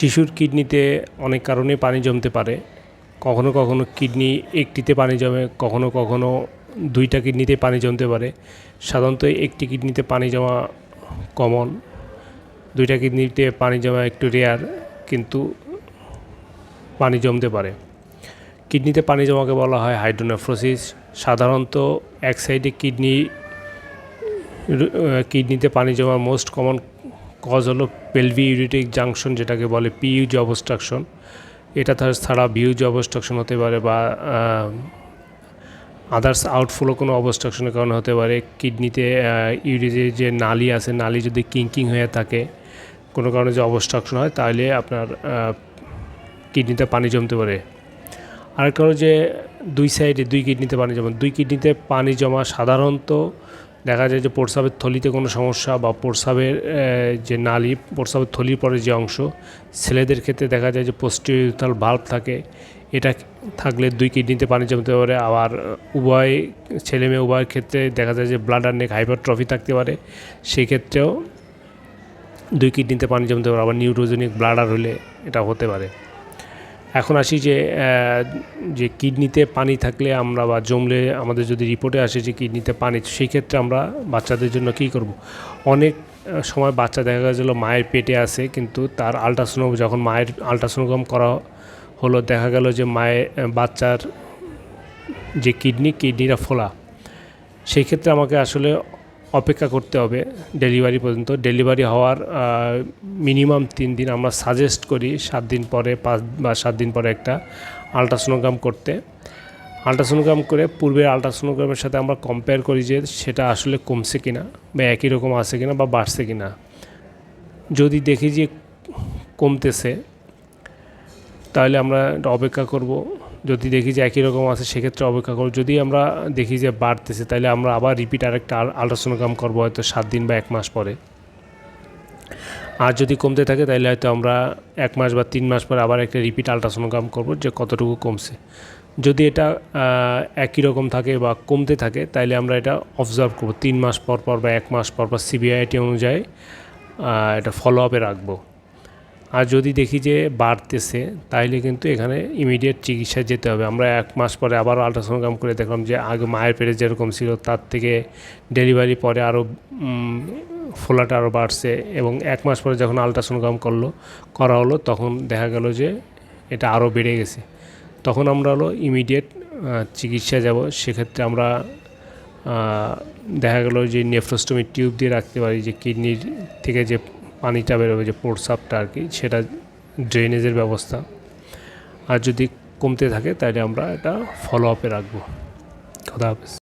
শিশুর কিডনিতে অনেক কারণে পানি জমতে পারে। কখনো কখনো কিডনি একটিতে পানি জমে, কখনো কখনো দুইটা কিডনিতে পানি জমতে পারে। সাধারণত একটি কিডনিতে পানি জমা কমন, দুইটা কিডনিতে পানি জমা একটু রেয়ার কিন্তু পানি জমতে পারে। কিডনিতে পানি জমাকে বলা হয় হাইড্রোনেফ্রোসিস সাধারণত এক সাইডে কিডনি কিডনিতে পানি জমার মোস্ট কমন কজ হলো পেলভি ইউরিটিক জাংশন যেটাকে বলে পিইউজি অবস্ট্রাকশন এটা তার ছাড়া ভিউজি অবস্ট্রাকশন হতে পারে বা আদার্স আউটফ্লো কোনো অবস্ট্রাকশনের কারণে হতে পারে। কিডনিতে ইউরিজে যে নালি আছে, নালি যদি কিঙ্কিং হয়ে থাকে, কোনো কারণে যে অবস্ট্রাকশন হয়, তাহলে আপনার কিডনিতে পানি জমতে পারে। আরেকটা হলো যে দুই সাইডে দুই কিডনিতে পানি জমা, দুই কিডনিতে পানি জমা সাধারণত দেখা যায় যে প্রস্রাবের থলিতে কোনো সমস্যা বা প্রস্রাবের যে নালী, প্রস্রাবের থলির পরে যে অংশ, ছেলেদের ক্ষেত্রে দেখা যায় যে পোস্টিউথাল ভাল্ব থাকে। এটা থাকলে দুই কিডনিতে পানি জমতে পারে। আবার উভয় ছেলে মেয়ে উভয়ের ক্ষেত্রে দেখা যায় যে ব্লাডার নেক হাইপারট্রফি থাকতে পারে। সেই ক্ষেত্রেও দুই কিডনিতে পানি জমতে পারে। আবার নিউরোজেনিক ব্লাডার হলে এটা হতে পারে। এখন আসি যে যে কিডনিতে পানি থাকলে আমরা বা জমলে আমাদের যদি রিপোর্টে আসে যে কিডনিতে পানি, সেই ক্ষেত্রে আমরা বাচ্চাদের জন্য কী করব? অনেক সময় বাচ্চা দেখা গেছিল মায়ের পেটে আছে, কিন্তু তার আলট্রাসোনো যখন মায়ের আলট্রাসোনোগ্রাম করা হলো, দেখা গেল যে মায়ের বাচ্চার যে কিডনি, কিডনিটা ফোলা। সেই ক্ষেত্রে আমাকে আসলে অপেক্ষা করতে হবে ডেলিভারি পর্যন্ত। ডেলিভারি হওয়ার মিনিমাম তিন দিন আমরা সাজেস্ট করি সাত দিন পরে, পাঁচ বা সাত দিন পরে একটা আলট্রাসোনোগ্রাম করতে। আলট্রাসোনোগ্রাম করে পূর্বের আলট্রাসোনোগ্রামের সাথে আমরা কম্পেয়ার করি যে সেটা আসলে কমছে কিনা বা একই রকম আছে কিনা বা বাড়ছে কিনা। যদি দেখি যে কমতেছে, তাহলে আমরা অপেক্ষা করব। যদি দেখি যে একই রকম আছে, সেক্ষেত্রে অপেক্ষা করব। যদি আমরা দেখি যে বাড়তেছে, তাহলে আমরা আবার রিপিট আরেকটা আলট্রাসোনোগ্রাম করব হয়তো সাত দিন বা এক মাস পরে। আর যদি কমতে থাকে, তাহলে হয়তো আমরা এক মাস বা তিন মাস পরে আবার একটা রিপিট আলট্রাসোনোগ্রাম করব যে কতটুকু কমছে। যদি এটা একই রকম থাকে বা কমতে থাকে, তাহলে আমরা এটা অবজার্ভ করব। তিন মাস পর পর বা এক মাস পর পর সিবিআইটি অনুযায়ী এটা ফলো আপে রাখব। আর যদি দেখি যে বাড়তেছে, তাইলে কিন্তু এখানে ইমিডিয়েট চিকিৎসা যেতে হবে। আমরা এক মাস পরে আবারও আলট্রাসোনোগ্রাম করে দেখলাম যে আগে মায়ের পেটে যেরকম ছিল, তার থেকে ডেলিভারি পরে আরও ফোলাটা আরও বাড়ছে এবং এক মাস পরে যখন আলট্রাসোনোগ্রাম করল, করা হলো, তখন দেখা গেল যে এটা আরও বেড়ে গেছে। তখন আমরা হলো ইমিডিয়েট চিকিৎসা যাব। সেক্ষেত্রে আমরা দেখা গেলো যে নেফ্রোস্টমি টিউব দিয়ে রাখতে পারি, যে কিডনির থেকে যে পানিটা বেরোবে, যে প্রস্রাবটা আর কি, সেটা ড্রেনেজের ব্যবস্থা। আর যদি কমতে থাকে তাহলে আমরা এটা ফলো আপে রাখব। খোদা হাফেজ।